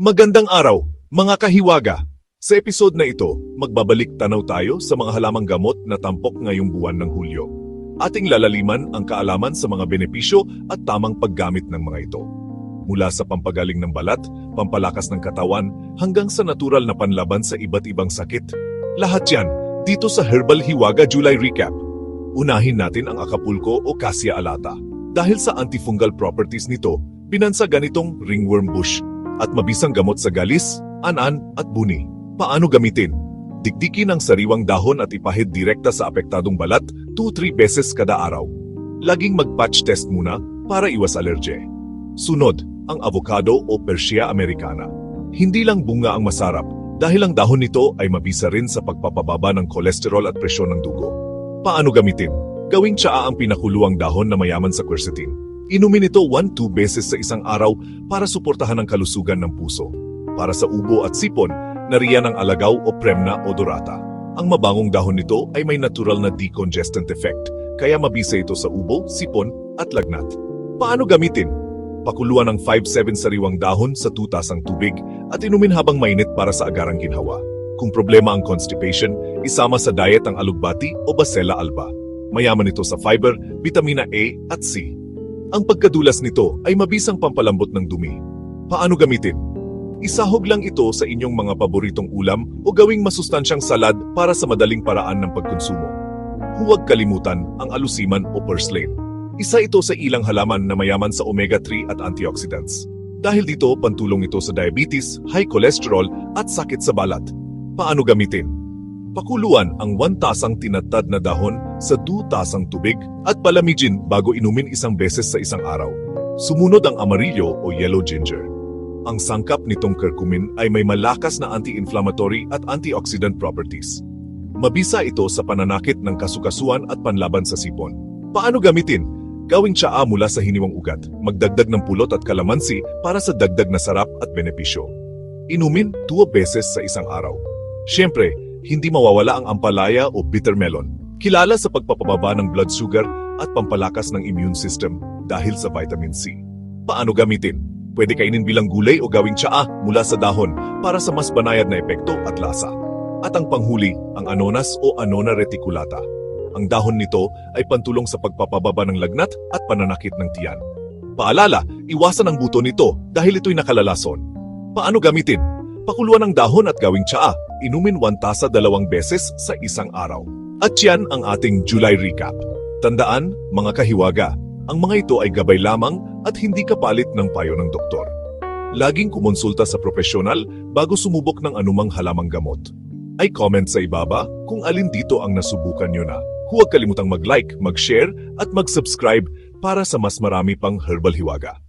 Magandang araw, mga kahiwaga! Sa episode na ito, magbabalik tanaw tayo sa mga halamang gamot na tampok ngayong buwan ng Hulyo. Ating lalaliman ang kaalaman sa mga benepisyo at tamang paggamit ng mga ito. Mula sa pampagaling ng balat, pampalakas ng katawan, hanggang sa natural na panlaban sa iba't ibang sakit. Lahat yan, dito sa Herbal Hiwaga July Recap. Unahin natin ang Acapulco o Cassia alata. Dahil sa antifungal properties nito, binansa ganitong ringworm bush at mabisang gamot sa galis, anan at buni. Paano gamitin? Dikdikin ang sariwang dahon at ipahid direkta sa apektadong balat 2-3 beses kada araw. Laging mag-patch test muna para iwas alerge. Sunod, ang avocado o Persia americana. Hindi lang bunga ang masarap dahil ang dahon nito ay mabisa rin sa pagpapababa ng kolesterol at presyon ng dugo. Paano gamitin? Gawing tsaa ang pinakuluang dahon na mayaman sa quercetin. Inumin ito 1-2 beses sa isang araw para suportahan ang kalusugan ng puso. Para sa ubo at sipon, nariyan ang alagaw o premna odorata. Ang mabangong dahon nito ay may natural na decongestant effect, kaya mabisa ito sa ubo, sipon at lagnat. Paano gamitin? Pakuluan ng 5-7 sariwang dahon sa 2 tasang tubig at inumin habang mainit para sa agarang ginhawa. Kung problema ang constipation, isama sa diet ang alugbati o basela alba. Mayaman ito sa fiber, vitamina A at C. Ang pagkadulas nito ay mabisang pampalambot ng dumi. Paano gamitin? Isahog lang ito sa inyong mga paboritong ulam o gawing masustansyang salad para sa madaling paraan ng pagkonsumo. Huwag kalimutan ang alusiman o purslane. Isa ito sa ilang halaman na mayaman sa omega-3 at antioxidants. Dahil dito, pantulong ito sa diabetes, high cholesterol at sakit sa balat. Paano gamitin? Pakuluan ang 1 tasang tinatad na dahon sa 2 tasang tubig at palamigin bago inumin isang beses sa isang araw. Sumunod ang amarillo o yellow ginger. Ang sangkap nitong curcumin ay may malakas na anti-inflammatory at antioxidant properties. Mabisa ito sa pananakit ng kasukasuan at panlaban sa sipon. Paano gamitin? Gawing tsaa mula sa hiniwang ugat, magdagdag ng pulot at kalamansi para sa dagdag na sarap at benepisyo. Inumin 2 beses sa isang araw. Siyempre, hindi mawawala ang ampalaya o bitter melon. Kilala sa pagpapababa ng blood sugar at pampalakas ng immune system dahil sa vitamin C. Paano gamitin? Pwede kainin bilang gulay o gawing tsaa mula sa dahon para sa mas banayad na epekto at lasa. At ang panghuli, ang anonas o anona reticulata. Ang dahon nito ay pantulong sa pagpapababa ng lagnat at pananakit ng tiyan. Paalala, iwasan ang buto nito dahil ito'y nakalalason. Paano gamitin? Pakuluan ang dahon at gawing tsaa. Inumin 1 tasa dalawang beses sa isang araw. At yan ang ating July recap. Tandaan, mga kahiwaga, ang mga ito ay gabay lamang at hindi kapalit ng payo ng doktor. Laging kumonsulta sa profesional bago sumubok ng anumang halamang gamot. Ay comment sa ibaba kung alin dito ang nasubukan nyo na. Huwag kalimutang mag-like, mag-share at mag-subscribe para sa mas marami pang Herbal Hiwaga.